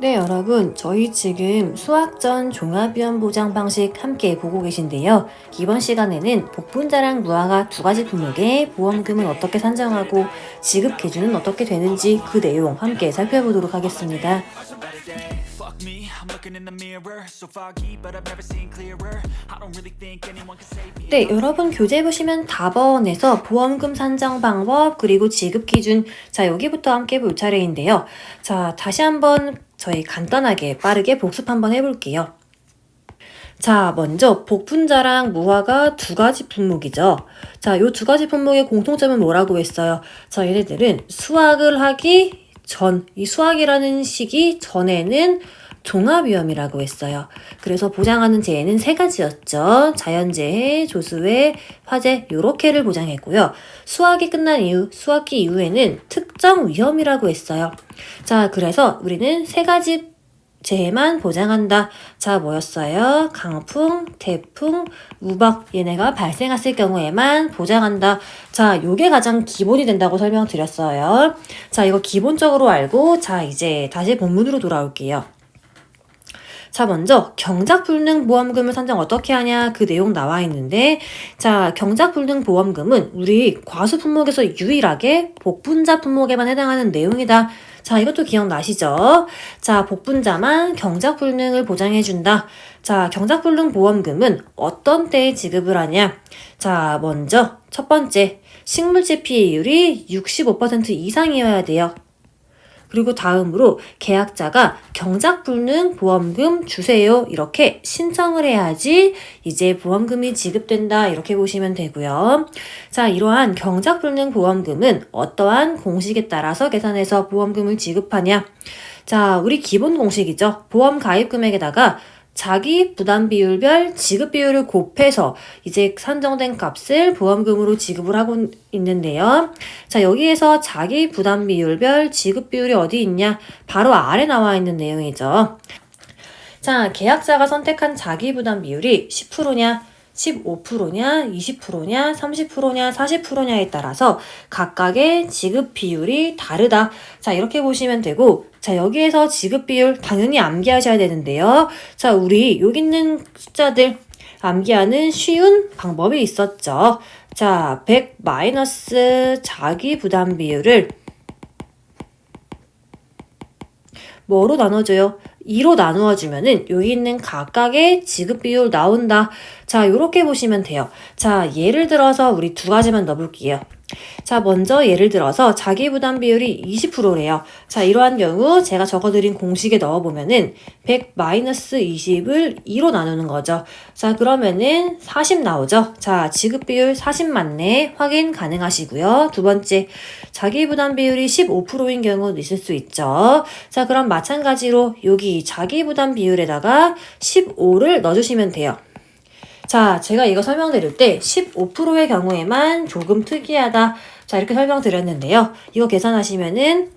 네, 여러분. 저희 지금 수학 전 종합위험 보장 방식 함께 보고 계신데요. 이번 시간에는 복분자랑 무화과 두 가지 품목의 보험금은 어떻게 산정하고 지급 기준은 어떻게 되는지 그 내용 함께 살펴보도록 하겠습니다. 네, 여러분 교재 보시면 답원에서 보험금 산정 방법 그리고 지급 기준 자 여기부터 함께 볼 차례인데요. 자 다시 한번 저희 간단하게 빠르게 복습 한번 해볼게요. 자, 먼저 복분자랑 무화과 두 가지 품목이죠. 자, 요 두 가지 품목의 공통점은 뭐라고 했어요? 자, 얘네들은 수학을 하기 전, 이 수학이라는 시기 전에는 종합위험이라고 했어요. 그래서 보장하는 재해는 세 가지였죠. 자연재해, 조수해, 화재, 요렇게를 보장했고요. 수학이 끝난 이후, 수학기 이후에는 특정 위험이라고 했어요. 자, 그래서 우리는 세 가지 재해만 보장한다. 자, 뭐였어요? 강풍, 태풍, 우박 얘네가 발생했을 경우에만 보장한다. 자, 요게 가장 기본이 된다고 설명드렸어요. 자, 이거 기본적으로 알고 자, 이제 다시 본문으로 돌아올게요. 자, 먼저 경작불능 보험금을 산정 어떻게 하냐 그 내용 나와 있는데 자, 경작불능 보험금은 우리 과수 품목에서 유일하게 복분자 품목에만 해당하는 내용이다. 자, 이것도 기억나시죠? 자, 복분자만 경작불능을 보장해준다. 자, 경작불능 보험금은 어떤 때에 지급을 하냐? 자, 먼저 첫 번째, 식물질 피해율이 65% 이상이어야 돼요. 그리고 다음으로 계약자가 경작불능 보험금 주세요. 이렇게 신청을 해야지 이제 보험금이 지급된다. 이렇게 보시면 되고요. 자, 이러한 경작불능 보험금은 어떠한 공식에 따라서 계산해서 보험금을 지급하냐? 자, 우리 기본 공식이죠. 보험 가입 금액에다가 자기 부담 비율별 지급 비율을 곱해서 이제 산정된 값을 보험금으로 지급을 하고 있는데요. 자, 여기에서 자기 부담 비율별 지급 비율이 어디 있냐? 바로 아래 나와 있는 내용이죠. 자, 계약자가 선택한 자기 부담 비율이 10%냐? 15%냐, 20%냐, 30%냐, 40%냐에 따라서 각각의 지급 비율이 다르다. 자, 이렇게 보시면 되고, 자, 여기에서 지급 비율 당연히 암기하셔야 되는데요. 자, 우리 여기 있는 숫자들 암기하는 쉬운 방법이 있었죠. 자, 100 마이너스 자기 부담 비율을 뭐로 나눠줘요? 2로 나누어 주면은 여기 있는 각각의 지급 비율 나온다. 자, 요렇게 보시면 돼요. 자, 예를 들어서 우리 두 가지만 넣어볼게요. 자, 먼저 예를 들어서 자기 부담 비율이 20%래요. 자, 이러한 경우 제가 적어드린 공식에 넣어보면은 100 마이너스 20을 2로 나누는 거죠. 자, 그러면은 40 나오죠. 자, 지급 비율 40 맞네. 확인 가능하시고요. 두 번째, 자기 부담 비율이 15%인 경우도 있을 수 있죠. 자, 그럼 마찬가지로 여기 자기 부담 비율에다가 15를 넣어주시면 돼요. 자, 제가 이거 설명드릴 때 15%의 경우에만 조금 특이하다. 자, 이렇게 설명드렸는데요. 이거 계산하시면은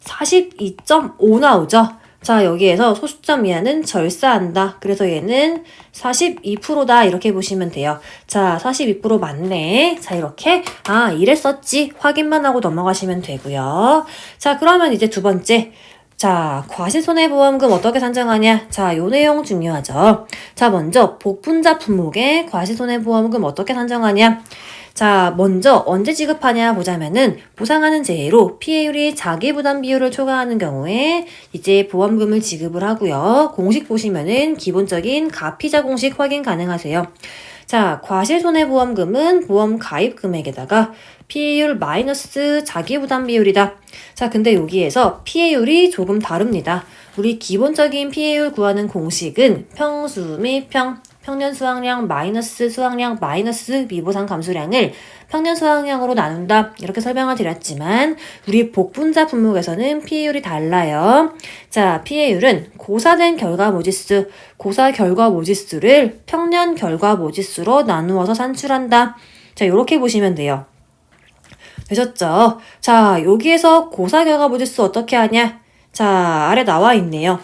42.5 나오죠? 자, 여기에서 소수점 이하는 절사한다. 그래서 얘는 42%다. 이렇게 보시면 돼요. 자, 42% 맞네. 자, 이렇게. 아, 이랬었지. 확인만 하고 넘어가시면 되고요. 자, 그러면 이제 두 번째. 자, 과실손해보험금 어떻게 산정하냐? 자, 요 내용 중요하죠. 자, 먼저 복분자 품목의 과실손해보험금 어떻게 산정하냐? 자, 먼저 언제 지급하냐 보자면은 보상하는 재해로 피해율이 자기 부담 비율을 초과하는 경우에 이제 보험금을 지급을 하고요. 공식 보시면은 기본적인 가피자 공식 확인 가능하세요. 자, 과실손해보험금은 보험 가입 금액에다가 피해율 마이너스 자기부담 비율이다. 자, 근데 여기에서 피해율이 조금 다릅니다. 우리 기본적인 피해율 구하는 공식은 평수 및 평, 평년 수확량 마이너스 수확량 마이너스 미보상 감소량을 평년 수확량으로 나눈다. 이렇게 설명을 드렸지만 우리 복분자 품목에서는 피해율이 달라요. 자, 피해율은 고사된 결과 모지수, 고사 결과 모지수를 평년 결과 모지수로 나누어서 산출한다. 자, 이렇게 보시면 돼요. 되셨죠? 자, 여기에서 고사 결과 모지수 어떻게 하냐? 자, 아래 나와 있네요.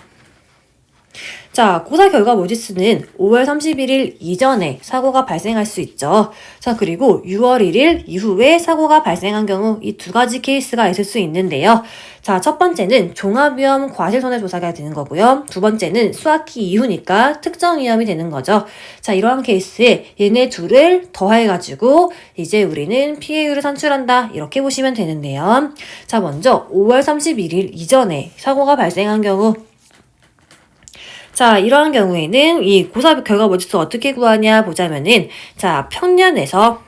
자, 고사 결과 모지수는 5월 31일 이전에 사고가 발생할 수 있죠. 자, 그리고 6월 1일 이후에 사고가 발생한 경우 이 두 가지 케이스가 있을 수 있는데요. 자, 첫 번째는 종합위험 과실손해조사가 되는 거고요. 두 번째는 수학기 이후니까 특정위험이 되는 거죠. 자, 이러한 케이스에 얘네 둘을 더해가지고 이제 우리는 피해율을 산출한다. 이렇게 보시면 되는데요. 자, 먼저 5월 31일 이전에 사고가 발생한 경우 자, 이러한 경우에는 이 고사 결과 모집수 어떻게 구하냐 보자면은 자, 평년에서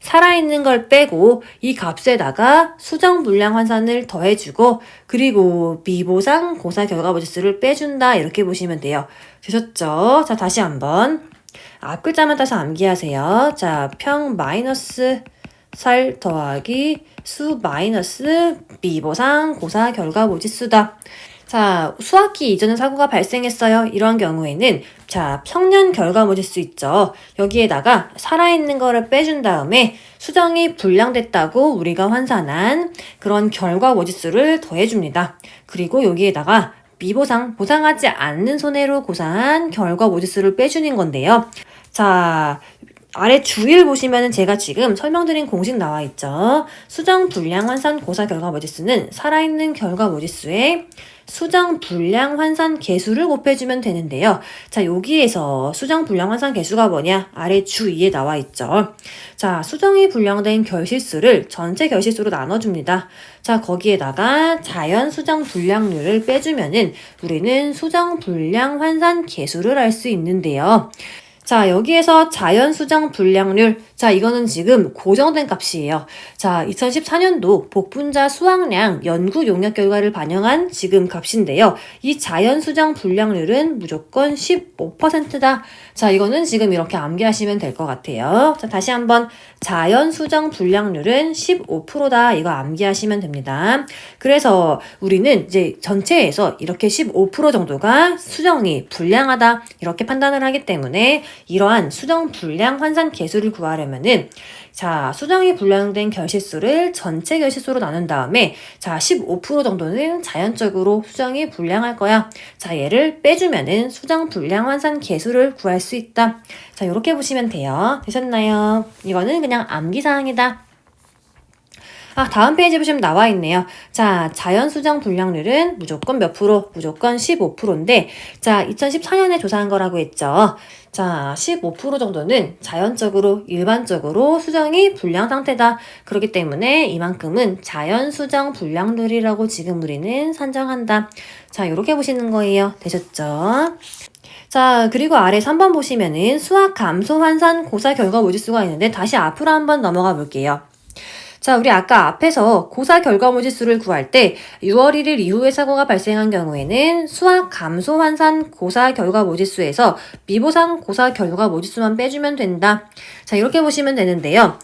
살아있는 걸 빼고 이 값에다가 수정 불량 환산을 더해주고 그리고 미보상 고사 결과 모집수를 빼준다 이렇게 보시면 돼요. 되셨죠? 자 다시 한번 앞 글자만 따서 암기하세요. 자평 마이너스 살 더하기 수 마이너스 미보상 고사 결과 모집수다. 자, 수학기 이전에 사고가 발생했어요. 이러한 경우에는 자, 평년 결과 모질 수 있죠. 여기에다가 살아있는 거를 빼준 다음에 수정이 불량됐다고 우리가 환산한 그런 결과 모지수를 더해줍니다. 그리고 여기에다가 미보상, 보상하지 않는 손해로 고상한 결과 모지수를 빼주는 건데요. 자, 아래 주의를 보시면은 제가 지금 설명드린 공식 나와 있죠. 수정 불량 환산 고사 결과 모지수는 살아있는 결과 모지수에 수정 불량 환산 개수를 곱해주면 되는데요. 자, 여기에서 수정 불량 환산 개수가 뭐냐? 아래 주 2에 나와 있죠. 자, 수정이 불량된 결실수를 전체 결실수로 나눠줍니다. 자, 거기에다가 자연 수정 불량률을 빼주면은 우리는 수정 불량 환산 개수를 알 수 있는데요. 자, 여기에서 자연 수정 불량률. 자, 이거는 지금 고정된 값이에요. 자, 2014년도 복분자 수확량 연구 용역 결과를 반영한 지금 값인데요. 이 자연 수정 불량률은 무조건 15%다. 자, 이거는 지금 이렇게 암기하시면 될 것 같아요. 자, 다시 한번 자연 수정 불량률은 15%다. 이거 암기하시면 됩니다. 그래서 우리는 이제 전체에서 이렇게 15% 정도가 수정이 불량하다. 이렇게 판단을 하기 때문에 이러한 수정 불량 환산 개수를 구하려면 은 자, 수정이 불량된 결실수를 전체 결실수로 나눈 다음에 자, 15% 정도는 자연적으로 수정이 불량할 거야. 자, 얘를 빼주면은 수정 불량 환산 개수를 구할 수 있다. 자, 이렇게 보시면 돼요. 되셨나요? 이거는 그냥 암기사항이다. 아, 다음 페이지 보시면 나와 있네요. 자, 자연 수정 불량률은 무조건 몇 프로? 무조건 15%인데, 자, 2014년에 조사한 거라고 했죠. 자, 15% 정도는 자연적으로, 일반적으로 수정이 불량 상태다. 그렇기 때문에 이만큼은 자연 수정 불량률이라고 지금 우리는 산정한다. 자, 이렇게 보시는 거예요. 되셨죠? 자, 그리고 아래 3번 보시면은 수학 감소 환산 고사 결과 모지수가 있는데 다시 앞으로 한번 넘어가 볼게요. 자, 우리 아까 앞에서 고사 결과 모지수를 구할 때 6월 1일 이후에 사고가 발생한 경우에는 수학 감소 환산 고사 결과 모지수에서 미보상 고사 결과 모지수만 빼주면 된다. 자, 이렇게 보시면 되는데요.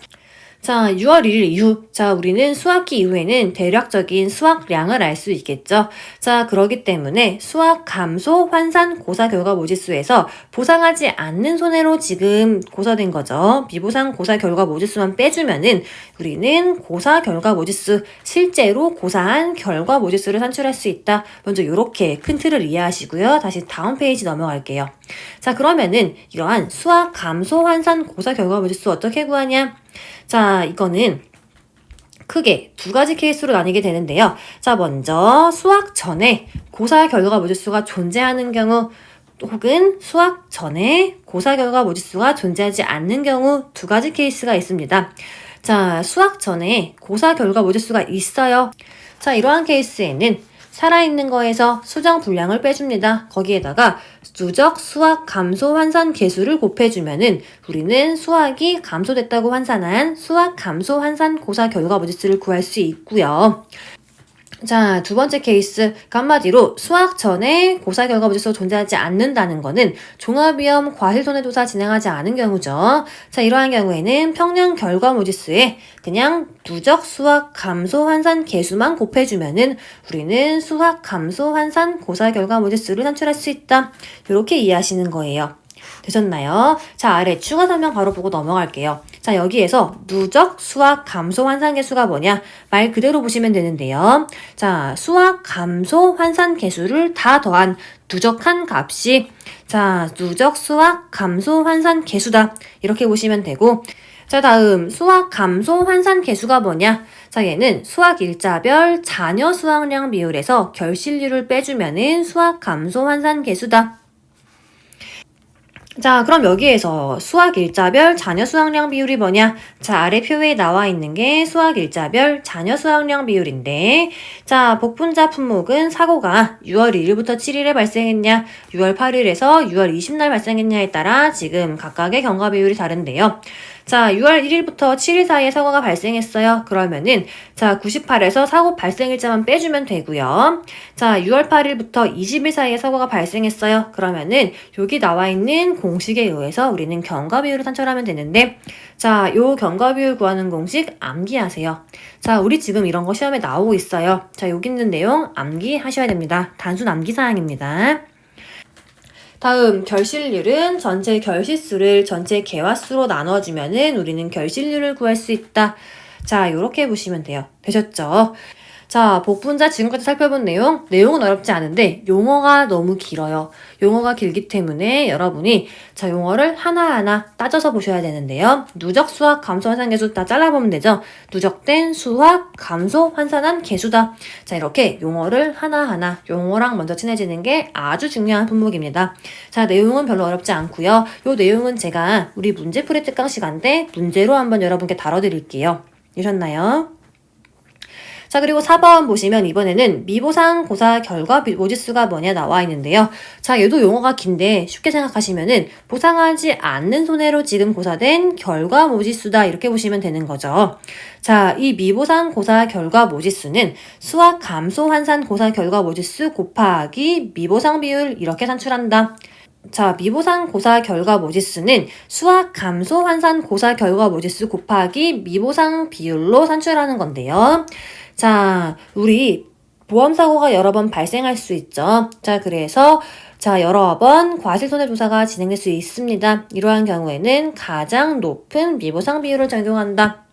자, 6월 1일 이후. 자, 우리는 수학기 이후에는 대략적인 수학량을 알 수 있겠죠. 자, 그러기 때문에 수학 감소 환산 고사 결과 모지수에서 보상하지 않는 손해로 지금 고사된 거죠. 미보상 고사 결과 모지수만 빼주면은 우리는 고사 결과 모지수, 실제로 고사한 결과 모지수를 산출할 수 있다. 먼저 이렇게 큰 틀을 이해하시고요. 다시 다음 페이지 넘어갈게요. 자, 그러면은 이러한 수학 감소 환산 고사 결과 모지수 어떻게 구하냐? 자, 이거는 크게 두 가지 케이스로 나뉘게 되는데요. 자, 먼저 수학 전에 고사 결과 모지수가 존재하는 경우 혹은 수학 전에 고사 결과 모지수가 존재하지 않는 경우 두 가지 케이스가 있습니다. 자, 수학 전에 고사 결과 모지수가 있어요. 자, 이러한 케이스에는 살아있는 거에서 수정 분량을 빼줍니다. 거기에다가 누적 수학 감소 환산 개수를 곱해주면은 우리는 수학이 감소됐다고 환산한 수학 감소 환산 고사 결과 모지수를 구할 수 있고요. 자, 두 번째 케이스. 그 한마디로 수학 전에 고사 결과 모지수 존재하지 않는다는 거는 종합위험 과실 손해조사 진행하지 않은 경우죠. 자, 이러한 경우에는 평년 결과 모지수에 그냥 누적 수학 감소 환산 개수만 곱해주면은 우리는 수학 감소 환산 고사 결과 모지수를 산출할 수 있다. 이렇게 이해하시는 거예요. 되셨나요? 자, 아래 추가 설명 바로 보고 넘어갈게요. 자, 여기에서 누적 수학 감소 환산 개수가 뭐냐? 말 그대로 보시면 되는데요. 자, 수학 감소 환산 개수를 다 더한 누적한 값이 자, 누적 수학 감소 환산 개수다. 이렇게 보시면 되고 자, 다음 수학 감소 환산 계수가 뭐냐? 자, 얘는 수학 일자별 자녀 수학량 비율에서 결실률을 빼주면은 수학 감소 환산 계수다. 자, 그럼 여기에서 수학 일자별 자녀 수학량 비율이 뭐냐? 자, 아래 표에 나와 있는 게 수학 일자별 자녀 수학량 비율인데, 자, 복분자 품목은 사고가 6월 1일부터 7일에 발생했냐, 6월 8일에서 6월 20날 발생했냐에 따라 지금 각각의 경과 비율이 다른데요. 자, 6월 1일부터 7일 사이에 사고가 발생했어요. 그러면은, 자, 98에서 사고 발생일자만 빼주면 되고요. 자, 6월 8일부터 20일 사이에 사고가 발생했어요. 그러면은, 여기 나와 있는 공식에 의해서 우리는 경과 비율을 산출하면 되는데, 자, 요 경과 비율 구하는 공식 암기하세요. 자, 우리 지금 이런 거 시험에 나오고 있어요. 자, 여기 있는 내용 암기하셔야 됩니다. 단순 암기 사항입니다. 다음 결실률은 전체 결실수를 전체 개화수로 나눠주면은 우리는 결실률을 구할 수 있다. 자, 이렇게 보시면 돼요. 되셨죠? 자, 복분자 지금까지 살펴본 내용, 내용은 어렵지 않은데 용어가 너무 길어요. 용어가 길기 때문에 여러분이 자, 용어를 하나하나 따져서 보셔야 되는데요. 누적 수학 감소 환산 계수 다 잘라보면 되죠. 누적된 수학 감소 환산한 계수다. 자, 이렇게 용어를 하나하나 용어랑 먼저 친해지는 게 아주 중요한 품목입니다. 자, 내용은 별로 어렵지 않고요. 요 내용은 제가 우리 문제풀이 특강 시간 때 문제로 한번 여러분께 다뤄드릴게요. 이셨나요? 자, 그리고 4번 보시면 이번에는 미보상 고사 결과 모지수가 뭐냐 나와 있는데요. 자, 얘도 용어가 긴데 쉽게 생각하시면은 보상하지 않는 손해로 지금 고사된 결과 모지수다 이렇게 보시면 되는 거죠. 자, 이 미보상 고사 결과 모지수는 수학 감소 환산 고사 결과 모지수 곱하기 미보상 비율 이렇게 산출한다. 자, 미보상 고사 결과 모지수는 수학 감소 환산 고사 결과 모지수 곱하기 미보상 비율로 산출하는 건데요. 자, 우리 보험사고가 여러 번 발생할 수 있죠. 자, 그래서 자, 여러 번 과실손해조사가 진행될 수 있습니다. 이러한 경우에는 가장 높은 미보상 비율을 적용한다.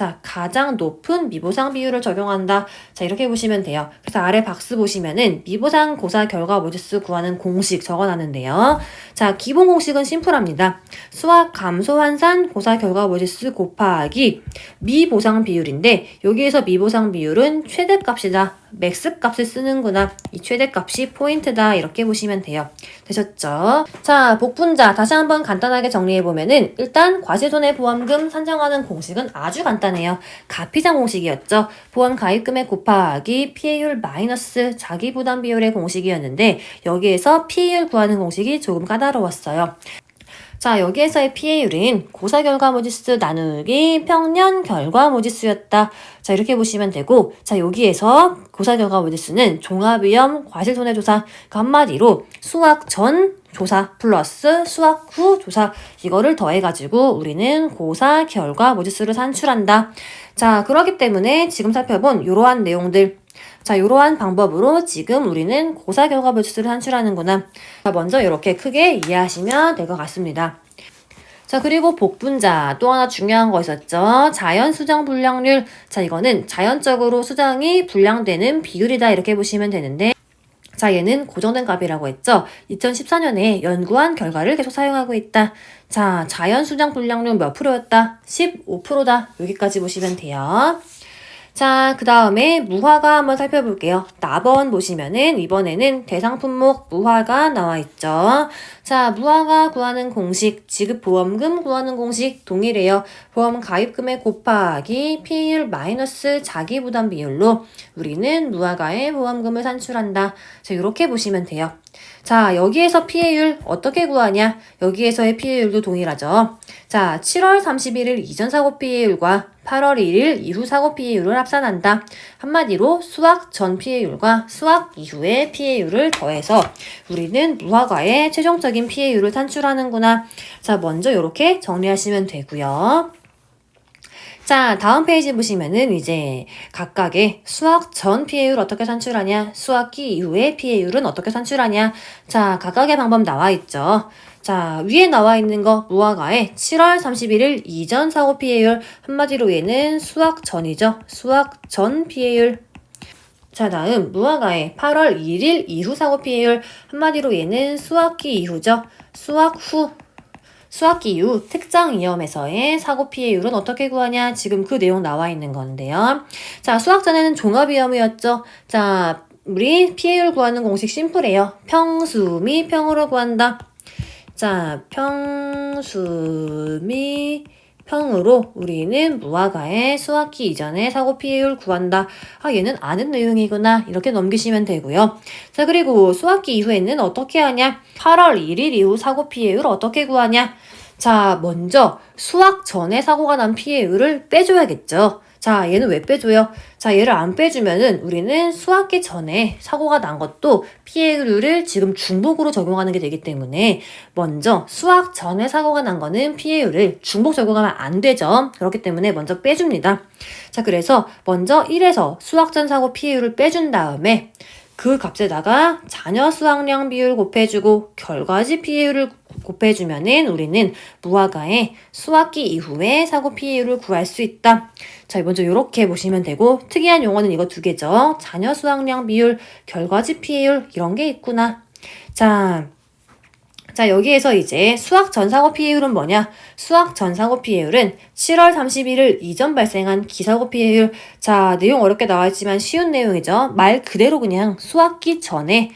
자, 가장 높은 미보상 비율을 적용한다. 자, 이렇게 보시면 돼요. 그래서 아래 박스 보시면은 미보상 고사 결과 모지수 구하는 공식 적어 놨는데요. 자, 기본 공식은 심플합니다. 수학 감소 환산 고사 결과 모지수 곱하기 미보상 비율인데 여기에서 미보상 비율은 최대값이다. 맥스 값을 쓰는구나. 이 최대값이 포인트다. 이렇게 보시면 돼요. 되셨죠? 자, 복분자 다시 한번 간단하게 정리해 보면은 일단 과실손해보험금 산정하는 공식은 아주 간단해요. 가피장 공식이었죠. 보험 가입금액 곱하기 피해율 마이너스 자기부담 비율의 공식이었는데 여기에서 피해율 구하는 공식이 조금 까다로웠어요. 자, 여기에서의 피해율은 고사 결과 모지수 나누기 평년 결과 모지수였다. 자, 이렇게 보시면 되고, 자, 여기에서 고사 결과 모지수는 종합위험 과실손해조사, 그 한마디로 수학 전 조사 플러스 수학 후 조사, 이거를 더해가지고 우리는 고사 결과 모지수를 산출한다. 자, 그렇기 때문에 지금 살펴본 이러한 내용들, 자, 이러한 방법으로 지금 우리는 고사 결과 모지수를 산출하는구나. 자, 먼저 이렇게 크게 이해하시면 될 것 같습니다. 자, 그리고 복분자 또 하나 중요한 거 있었죠. 자연 수정 불량률. 자, 이거는 자연적으로 수정이 불량되는 비율이다 이렇게 보시면 되는데 자, 얘는 고정된 값이라고 했죠. 2014년에 연구한 결과를 계속 사용하고 있다. 자, 자연 수정 불량률 몇 프로였다? 15%다. 여기까지 보시면 돼요. 자, 그 다음에 무화과 한번 살펴볼게요. 나번 보시면은 이번에는 대상 품목 무화과 나와 있죠. 자, 무화과 구하는 공식, 지급 보험금 구하는 공식 동일해요. 보험 가입금액 곱하기 피해율 마이너스 자기 부담 비율로 우리는 무화과의 보험금을 산출한다. 자, 이렇게 보시면 돼요. 자, 여기에서 피해율 어떻게 구하냐? 여기에서의 피해율도 동일하죠. 자, 7월 31일 이전 사고 피해율과 8월 1일 이후 사고 피해율을 합산한다. 한마디로 수학 전 피해율과 수학 이후의 피해율을 더해서 우리는 무화과의 최종적인 피해율을 산출하는구나. 자, 먼저 이렇게 정리하시면 되고요. 자, 다음 페이지 보시면은 이제 각각의 수학 전 피해율 어떻게 산출하냐, 수학기 이후의 피해율은 어떻게 산출하냐. 자, 각각의 방법 나와 있죠. 자, 위에 나와 있는 거 무화과의 7월 31일 이전 사고 피해율 한마디로 얘는 수학 전이죠. 수학 전 피해율. 자, 다음 무화과의 8월 1일 이후 사고 피해율 한마디로 얘는 수학기 이후죠. 수학 후. 수학기 이후 특정 이염에서의 사고 피해율은 어떻게 구하냐? 지금 그 내용 나와 있는 건데요. 자, 수학 전에는 종합이염이었죠. 자, 우리 피해율 구하는 공식 심플해요. 평수 미 평으로 구한다. 자, 평수 미 평으로 우리는 무화과의 수학기 이전의 사고 피해율 구한다. 아, 얘는 아는 내용이구나. 이렇게 넘기시면 되고요. 자, 그리고 수학기 이후에는 어떻게 하냐? 8월 1일 이후 사고 피해율 어떻게 구하냐? 자, 먼저 수학 전에 사고가 난 피해율을 빼줘야겠죠. 자, 얘는 왜 빼줘요? 자, 얘를 안 빼주면은 우리는 수학기 전에 사고가 난 것도 피해율을 지금 중복으로 적용하는 게 되기 때문에 먼저 수학 전에 사고가 난 거는 피해율을 중복 적용하면 안 되죠. 그렇기 때문에 먼저 빼줍니다. 자, 그래서 먼저 1에서 수학 전 사고 피해율을 빼준 다음에 그 값에다가 자녀 수학량 비율 곱해주고 결과지 피해율을 곱해주면은 우리는 무화과의 수학기 이후에 사고 피해율을 구할 수 있다. 자, 먼저 이렇게 보시면 되고 특이한 용어는 이거 두 개죠. 자녀 수학량 비율, 결과지 피해율 이런 게 있구나. 자, 자, 여기에서 이제 수학 전사고 피해율은 뭐냐? 수학 전사고 피해율은 7월 31일 이전 발생한 기사고 피해율. 자, 내용 어렵게 나와 있지만 쉬운 내용이죠. 말 그대로 그냥 수학기 전에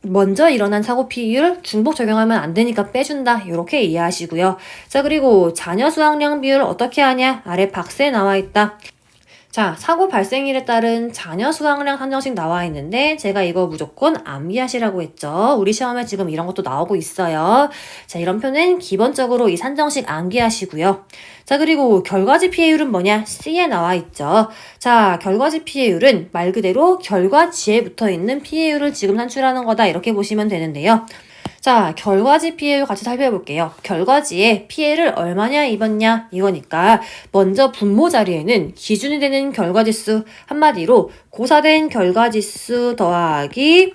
먼저 일어난 사고 피해율 중복 적용하면 안 되니까 빼준다. 이렇게 이해하시고요. 자, 그리고 자녀 수학량 비율 어떻게 하냐? 아래 박스에 나와 있다. 자, 사고 발생일에 따른 자녀 수학량 한정식 나와 있는데 제가 이거 무조건 암기하시라고 했죠. 우리 시험에 지금 이런 것도 나오고 있어요. 자, 이런 표는 기본적으로 이 산정식 암기하시고요. 자, 그리고 결과지 피해율은 뭐냐? C에 나와 있죠. 자, 결과지 피해율은 말 그대로 결과지에 붙어 있는 피해율을 지금 산출하는 거다. 이렇게 보시면 되는데요. 자, 결과지 피해율 같이 살펴볼게요. 결과지에 피해를 얼마냐 입었냐 이거니까 먼저 분모 자리에는 기준이 되는 결과지수 한마디로 고사된 결과지수 더하기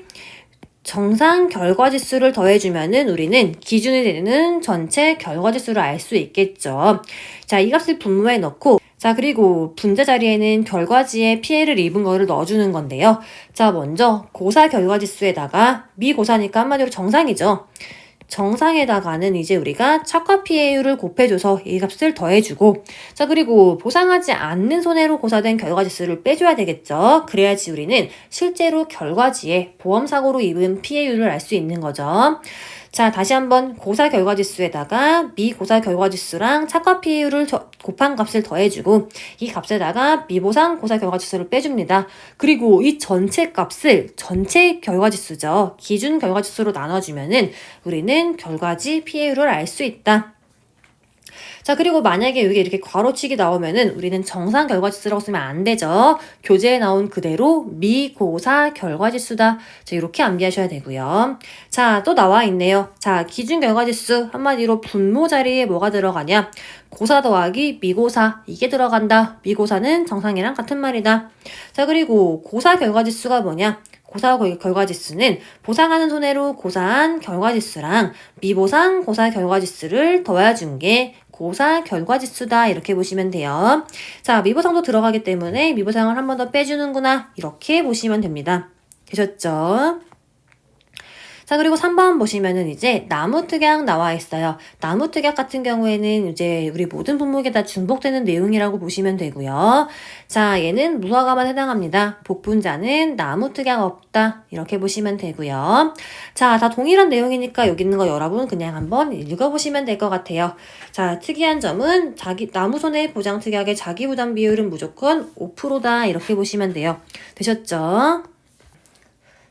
정상 결과지수를 더해주면은 우리는 기준이 되는 전체 결과지수를 알 수 있겠죠. 자, 이 값을 분모에 넣고 자, 그리고 분자 자리에는 결과지에 피해를 입은 거를 넣어주는 건데요. 자, 먼저 고사 결과지수에다가 미고사니까 한마디로 정상이죠. 정상에다가는 이제 우리가 착화 피해율을 곱해줘서 이 값을 더해주고 자 그리고 보상하지 않는 손해로 고사된 결과지수를 빼줘야 되겠죠. 그래야지 우리는 실제로 결과지에 보험사고로 입은 피해율을 알 수 있는 거죠. 자, 다시 한번 고사 결과지수에다가 미고사 결과지수랑 착화 저- 곱한 값을 더해주고 이 값에다가 미보상 고사 결과지수를 빼줍니다. 그리고 이 전체 값을 전체 결과지수죠. 기준 결과지수로 나눠주면은 우리는 결과지 피해율을 알 수 있다. 자, 그리고 만약에 여기 이렇게 괄호치기 나오면은 우리는 정상 결과지수라고 쓰면 안 되죠. 교재에 나온 그대로 미고사 결과지수다. 자, 이렇게 암기하셔야 되고요. 자, 또 나와 있네요. 자, 기준 결과지수 한마디로 분모 자리에 뭐가 들어가냐? 고사 더하기 미고사 이게 들어간다. 미고사는 정상이랑 같은 말이다. 자, 그리고 고사 결과지수가 뭐냐? 고사 결- 결과지수는 보상하는 손해로 고사한 결과지수랑 미보상 고사 결과지수를 더해준 게 고사 결과 지수다 이렇게 보시면 돼요. 자 미보상도 들어가기 때문에 미보상을 한 번 더 빼주는구나 이렇게 보시면 됩니다. 되셨죠? 자, 그리고 3번 보시면은 이제 나무 특약 나와 있어요. 나무 특약 같은 경우에는 이제 우리 모든 분목에 다 중복되는 내용이라고 보시면 되고요. 자, 얘는 무화과만 해당합니다. 복분자는 나무 특약 없다. 이렇게 보시면 되고요. 자, 다 동일한 내용이니까 여기 있는 거 여러분 그냥 한번 읽어보시면 될 것 같아요. 자, 특이한 점은 자기, 나무 손해 보장 특약의 자기 부담 비율은 무조건 5%다. 이렇게 보시면 돼요. 되셨죠?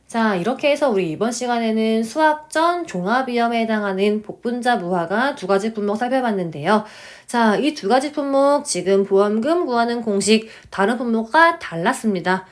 자, 이렇게 해서 우리 이번 시간에는 수학 전 종합위험에 해당하는 복분자 무화과 두 가지 품목 살펴봤는데요. 자, 이 두 가지 품목 지금 보험금 구하는 공식 다른 품목과 달랐습니다.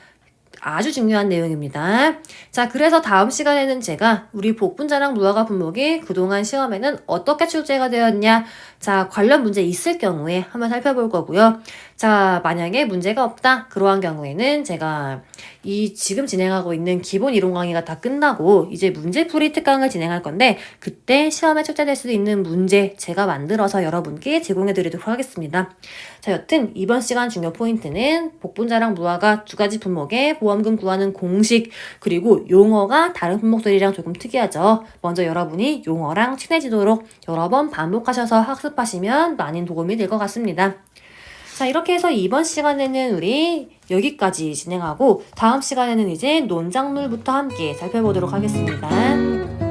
아주 중요한 내용입니다. 자, 그래서 다음 시간에는 제가 우리 복분자랑 무화과 분목이 그동안 시험에는 어떻게 출제가 되었냐, 자, 관련 문제 있을 경우에 한번 살펴볼 거고요. 자, 만약에 문제가 없다, 그러한 경우에는 제가 이 지금 진행하고 있는 기본 이론 강의가 다 끝나고 이제 문제풀이 특강을 진행할 건데 그때 시험에 출제될 수도 있는 문제 제가 만들어서 여러분께 제공해 드리도록 하겠습니다. 자, 자, 여튼 이번 시간 중요 포인트는 복분자랑 무화과 두 가지 품목의 보험금 구하는 공식 그리고 용어가 다른 품목들이랑 조금 특이하죠. 먼저 여러분이 용어랑 친해지도록 여러 번 반복하셔서 학습하시면 많은 도움이 될 것 같습니다. 자, 이렇게 해서 이번 시간에는 우리 여기까지 진행하고 다음 시간에는 이제 논작물부터 함께 살펴보도록 하겠습니다.